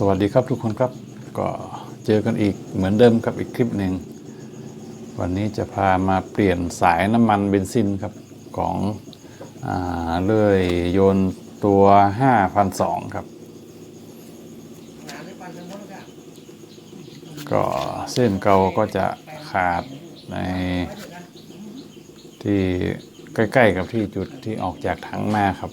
สวัสดีครับทุกคนครับก็เจอกันอีกเหมือนเดิมกับอีกคลิปหนึ่ง วันนี้จะพามาเปลี่ยนสายน้ำมันเบนซินครับของอเลื่อยยนตัว5,200ครับ ก็เส้นเกาก็จะขาดในที่ใกล้ ๆ กับที่จุดที่ออกจากถังมาครับ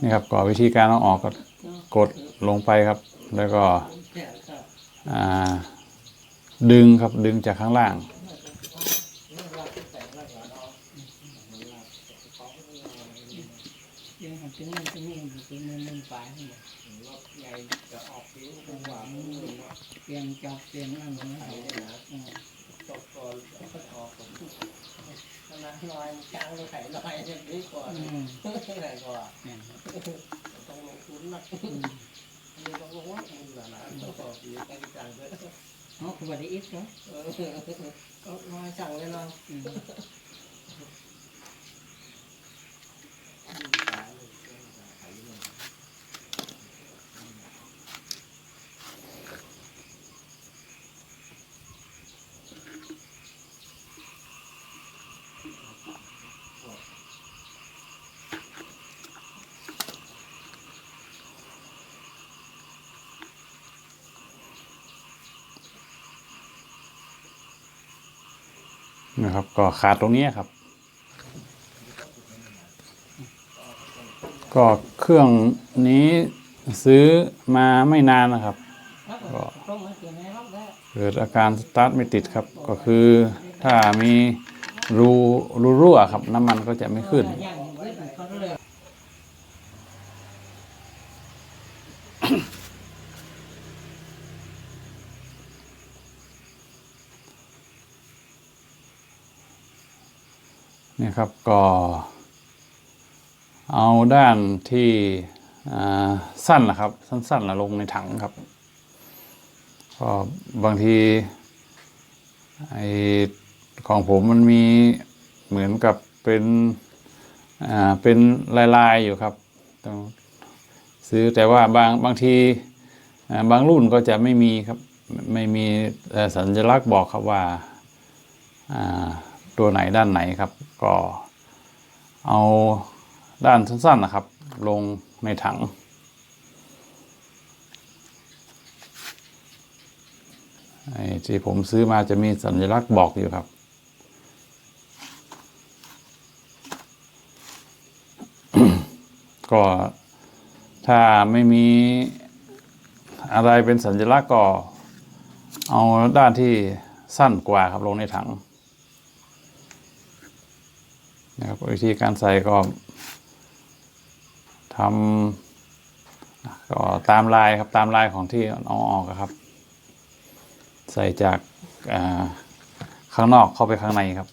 นี่ครับก็วิธีการเอาออกก็กดลงไปครับ แล้วก็ดึงครับดึงจากข้างล่างยังหันถึงมันจะมียมอมือปลายนี่รถใหญ่จะออกผิวจังหวะมือเปลี่ยนจอบเปลี่ยนนั่นนะ จบก่อนแล้วก็ออกขนาดลอยกลางเลยไข่ลอยอย่างนี้ก่อนไหนก่อนต้องลงทุนนะมีต้องลงว่ามือนะต้องต่อปีกันจังเลยอ๋อคือวันนี้อีกเนาะก็ลอยสั่งเลยเนาะ นะครับ ก็ขาดตรงนี้ครับ ก็เครื่องนี้ซื้อมาไม่นานนะครับ ก็เกิดอาการสตาร์ทไม่ติดครับ ก็คือถ้ามีรูรูรั่วครับ น้ำมันก็จะไม่ขึ้น ย่างเว้ยเขาเลย นี่ครับก็เอาด้านที่สั้นนะครับ สั้นๆนะลงในถังครับก็บางทีไอของผมมันมีเหมือนกับเป็นอ่าเป็นลายๆอยู่ครับต้องซื้อแต่ว่าบางบางทีบางรุ่นก็จะไม่มีครับไม่มีสัญลักษณ์บอกครับว่าอ่า ตัวไหนด้านไหนครับ ก็เอาด้านสั้นๆนะครับ ลงในถังไอ้ที่ผมซื้อมาจะมีสัญลักษณ์บอกอยู่ครับก็ถ้าไม่มีอะไรเป็นสัญลักษณ์ก็เอาด้านที่สั้นกว่าครับลงในถัง นะครับวิธีการใส่ก็ทำก็ตามลายครับตามลายของที่เอาออกอะครับ ใส่จากข้างนอกเข้าไปข้างในครับ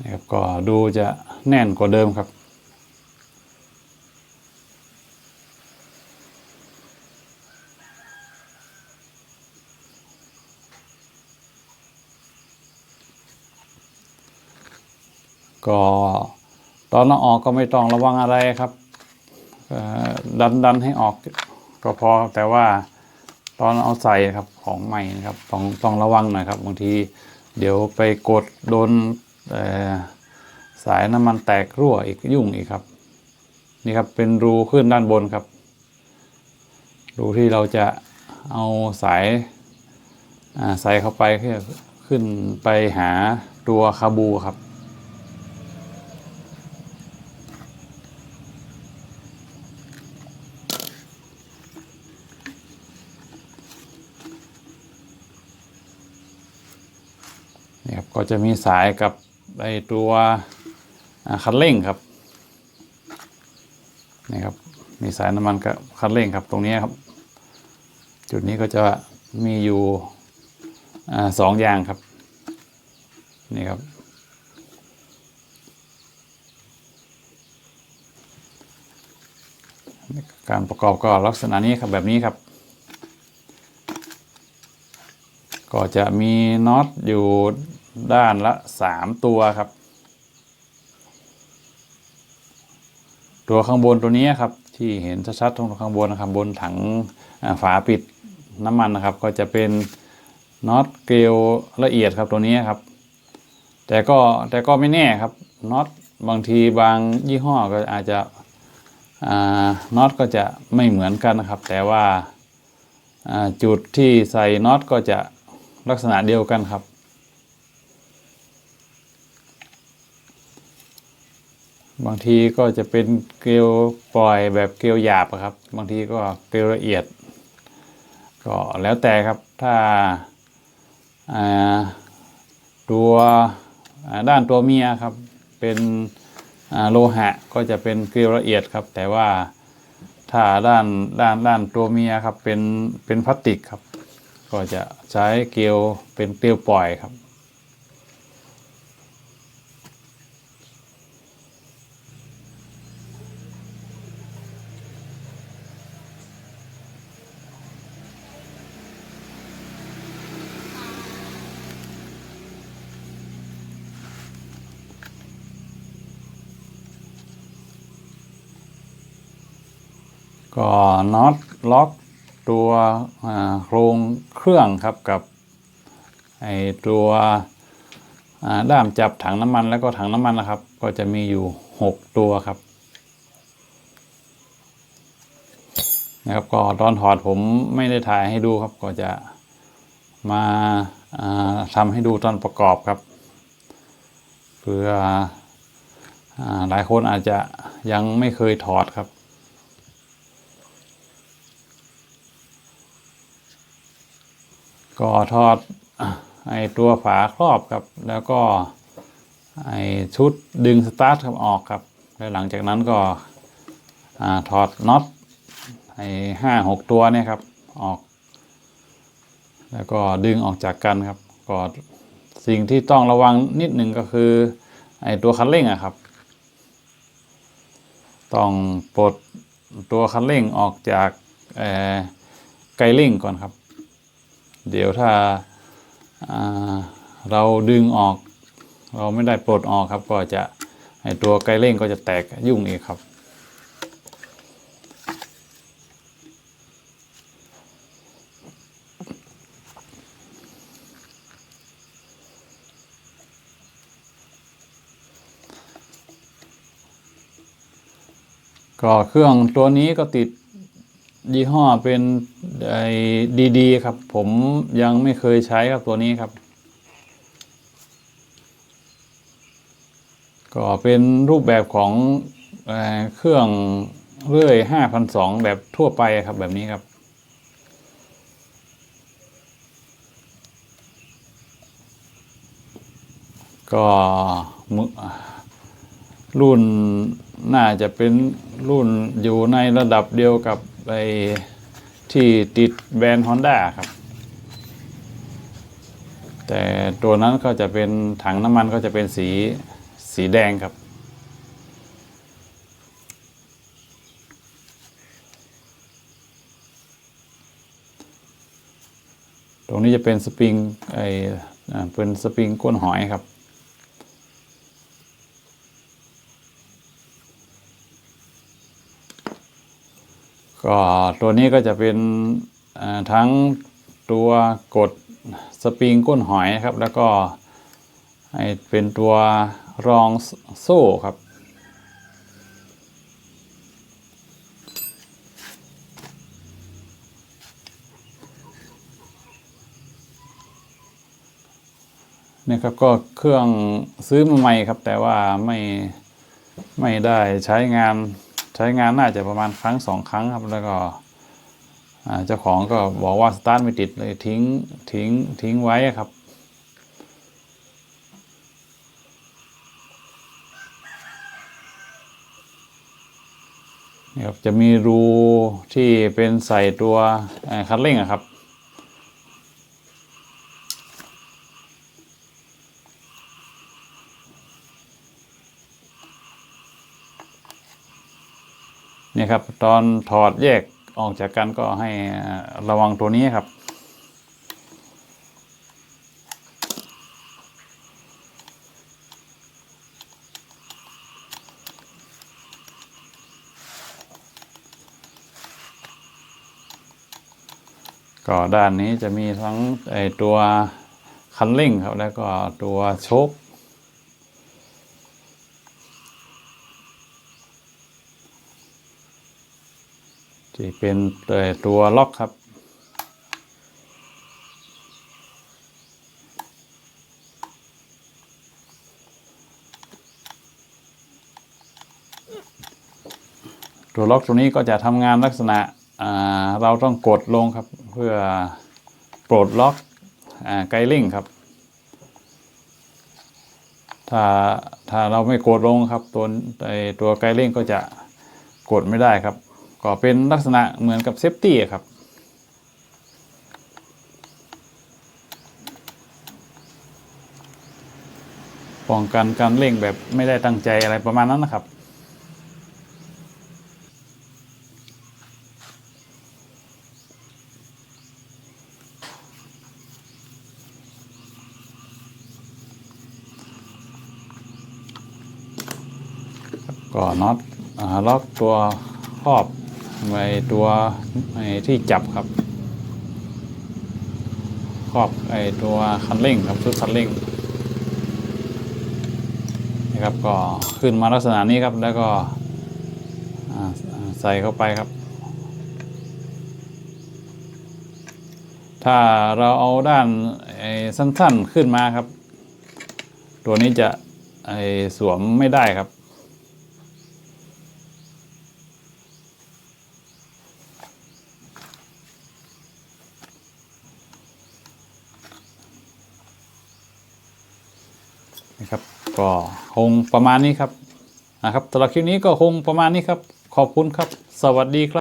นะครับก็ดูจะแน่นกว่าเดิมครับ ก็ตอนเราออกก็ไม่ต้องระวังอะไรครับดันดันให้ออกก็พอแต่ว่าตอนเอาใส่ครับของใหม่นะครับต้องต้องระวังหน่อยครับบางทีเดี๋ยวไปกดโดน เอ่สายน้ำมันแตกรั่วอีกยุ่งอีกครับ นี่ครับเป็นรูขึ้นด้านบนครับ รูที่เราจะเอาสายอ่าใส่เข้าไปขึ้นไปหาตัวคาบูครับนี่ครับก็จะมีสายกับ ไอตัวคันเร่งครับนี่ครับมีสายน้ำมันกับคันเร่งครับตรงนี้ครับ จุดนี้ก็จะมีอยู่สองอย่างครับนี่ครับ การประกอบก็ลักษณะนี้ครับแบบนี้ครับ ก็จะมีน็อตอยู่ ด้านละสามตัวครับ ตัวข้างบนตัวนี้ครับ ที่เห็นชัดๆตรงข้างบนนะครับบนถังฝาปิดน้ำมันนะครับ ก็จะเป็นน็อตเกลียวละเอียดครับตัวนี้ครับ แต่ก็แต่ก็ไม่แน่ครับน็อตบางทีบางยี่ห้อก็อาจจะน็อตก็จะไม่เหมือนกันนะครับ แต่ว่าจุดที่ใส่น็อตก็จะลักษณะเดียวกันครับ บางทีก็จะเป็นเกลียวปล่อยแบบเกลียวหยาบครับ บางทีก็เกลียวละเอียด ก็แล้วแต่ครับถ้าาตัวด้านตัวเมียครับ เป็นโลหะก็จะเป็นเกลียวละเอียดครับ แต่ว่าถ้าด้านด้านด้านตัวเมียครับเป็นเป็นพลาสติกครับ ก็จะใช้เกลียวเป็นเกลียวปล่อยครับ ก็น็อตล็อกตัวโครงเครื่องครับกับไอตัวด้ามจับถังน้ำมันแล้วก็ถังน้ำมันนะครับ ก็จะมีอยู่หกตัวครับนะครับก็ตอนถอดผมไม่ได้ถ่ายให้ดูครับ ก็จะมาาทำให้ดูตอนประกอบครับเพื่ออหลายคนอาจจะยังไม่เคยถอดครับ ก็ทอดไอตัวฝาครอบครับ แล้วก็ไอชุดดึงสตาร์ทครับออกครับแล้วหลังจากนั้นก็อถอดน็อตไอห้าหกตัวเนี่ยครับออก แล้วก็ดึงออกจากกันครับก็สิ่งที่ต้องระวังนิดหนึ่งก็คือไอตัวคันเร่งอะครับ ต้องปลดตัวคันเร่งออกจากไกเร่งก่อนครับ เดี๋ยวถ้าาเราดึงออก เราไม่ได้ปลดออกครับ ก็จะไอตัวไกเร่งก็จะแตกยุ่งอีกครับ ก็เครื่องตัวนี้ก็ติด ยี่ห้อเป็นไอ้ดีๆครับ ผมยังไม่เคยใช้ครับตัวนี้ครับ ก็เป็นรูปแบบของเครื่องเรื่อยห้าพันสองแบบทั่วไปครับแบบนี้ครับก็มึรุ่นน่าจะเป็นรุ่นอยู่ในระดับเดียวกับ ไอ้ที่ติดแบรนด์ Honda ครับ แต่ตัวนั้นก็จะเป็นถังน้ำมันก็จะเป็นสีสีแดงครับ ตรงนี้จะเป็นสปริงไอเป็นสปริงก้นหอยครับ ก็ตัวนี้ก็จะเป็นทั้งตัวกดสปริงก้นหอยครับ แล้วก็เป็นตัวรองโซ่ครับนี่ครับก็เครื่องซื้อมาใหม่ครับ แต่ว่าไม่ไม่ได้ใช้งาน ช้งานน่าจะประมาณครั้งสองครั้งครับ แล้วก็เจ้าของก็บอกว่าสตาร์ทไม่ติดเลยทิ้งทิ้งทิ้งไว้ครับนี่ครับจะมีรูที่เป็นใส่ตัวคัดเร่งครับ นี่ยครับตอนถอดแยกออกจากกันก็ให้ระวังตัวนี้ครับ ก็ด้านนี้จะมีทั้งไอตัวคันเร่งครับแล้วก็ตัวโชค ที่เป็นตัวล็อกครับตัวล็อกตัวนี้ก็จะทำงานลักษณะเราต้องกดลงครับเพื่อปลดล็อกไกลิงครับ ถ้าถ้าเราไม่กดลงครับตัวตัวไกลิงก็จะกดไม่ได้ครับ ก็เป็นลักษณะเหมือนกับเซฟตี้ครับ ป้องกันการเร่งแบบไม่ได้ตั้งใจอะไรประมาณนั้นนะครับก็น็อตล็อกตัวครอบ ไว้ตัวไอ้ที่จับครับครอบไอ้ตัวคันเร่งครับชุดคันเร่งนะครับก็ขึ้นมาลักษณะนี้ครับแล้วก็ใส่เข้าไปครับ ถ้าเราเอาด้านไอ้สั้นๆขึ้นมาครับ ตัวนี้จะไอ้สวมไม่ได้ครับ นะครับ ก็คงประมาณนี้ครับนะครับสำหรับคลิปนี้ก็คงประมาณนี้ครับ ขอบคุณครับ สวัสดีครับ